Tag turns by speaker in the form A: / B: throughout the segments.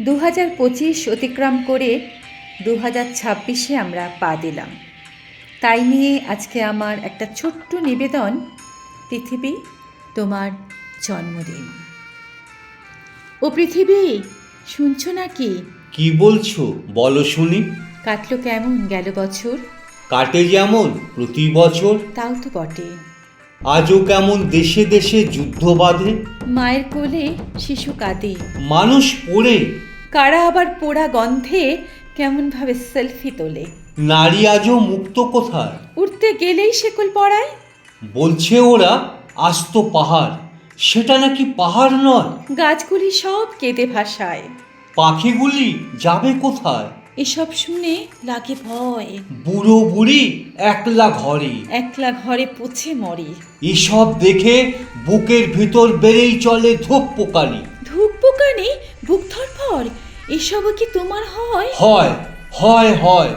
A: দু হাজার পঁচিশ অতিক্রম করে দু হাজার ছাব্বিশে আমরা পা দিলাম। তাই নিয়ে আজকে আমার একটা ছোট্ট নিবেদন পৃথিবী তোমার জন্মদিন। ও পৃথিবী শুনছো নাকি?
B: কি বলছো? বলো শুনি।
A: কাটলো কেমন গেল বছর?
B: কাটে যেমন প্রতি বছর।
A: তাও তো বটে।
B: আজও কেমন দেশে দেশে যুদ্ধ বাঁধে?
A: মায়ের কোলে শিশু কাঁদে।
B: মানুষ পড়ে।
A: কারা আবার পোড়া গন্ধে কেমনভাবে সেলফি তোলে?
B: নারী আজও মুক্ত কোথায়?
A: উঠতে গেলেই শেকল পড়ায়?
B: বলছে ওরা আস্ত পাহাড়। সেটা নাকি পাহাড় নয়?
A: গাছগুলি সব কেঁদে ভাসায়।
B: পাখিগুলি যাবে কোথায়?
A: এসব শুনে লাগে ভয়।
B: বুড়ো বুড়ি একলা ঘরে।
A: একলা ঘরে পচে মরে।
B: এসব দেখে বুকের ভিতর বেড়েই চলে ধূপ পোকালি।
A: ধূপ পোকানি বুক ধরফর? এসবও কি তোমার হয়?
B: হয় হয় হয়।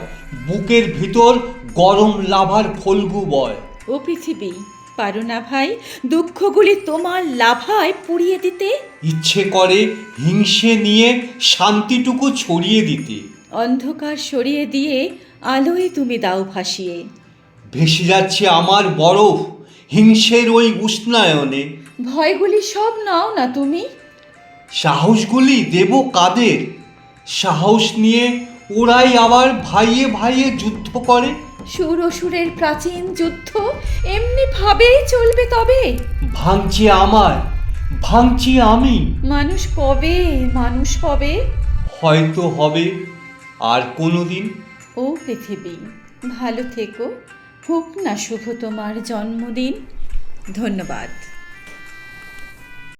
B: বুকের ভিতর গরম লাভার ফলগু বয়।
A: ও পৃথিবী। পারো না ভাই। দুঃখগুলি তোমার লাভায় পুড়িয়ে দিতে।
B: ইচ্ছে করে হিংসে নিয়ে শান্তিটুকু ছড়িয়ে দিতে।
A: অন্ধকার সরিয়ে দিয়ে আলোয় তুমি দাও ভাসিয়ে।
B: ভেসে যাচ্ছে আমার বরফ হিংসের ওই উষ্ণায়নে।
A: ভয়গুলি সব নাও না তুমি।
B: সাহসগুলি দেব কাদের? সাহস নিয়ে ওরাই আবার ভাইয়ে ভাইয়ে যুদ্ধ করে।
A: সুর অসুরের প্রাচীন যুদ্ধ এমনি ভাবেই চলবে তবে?
B: ভাঙছি আমার ভাঙছি আমি।
A: মানুষ কবে মানুষ কবে?
B: হয়তো হবে আর কোনোদিন।
A: ও পৃথিবী ভালো থেকো। হোক না শুভ তোমার জন্মদিন। ধন্যবাদ।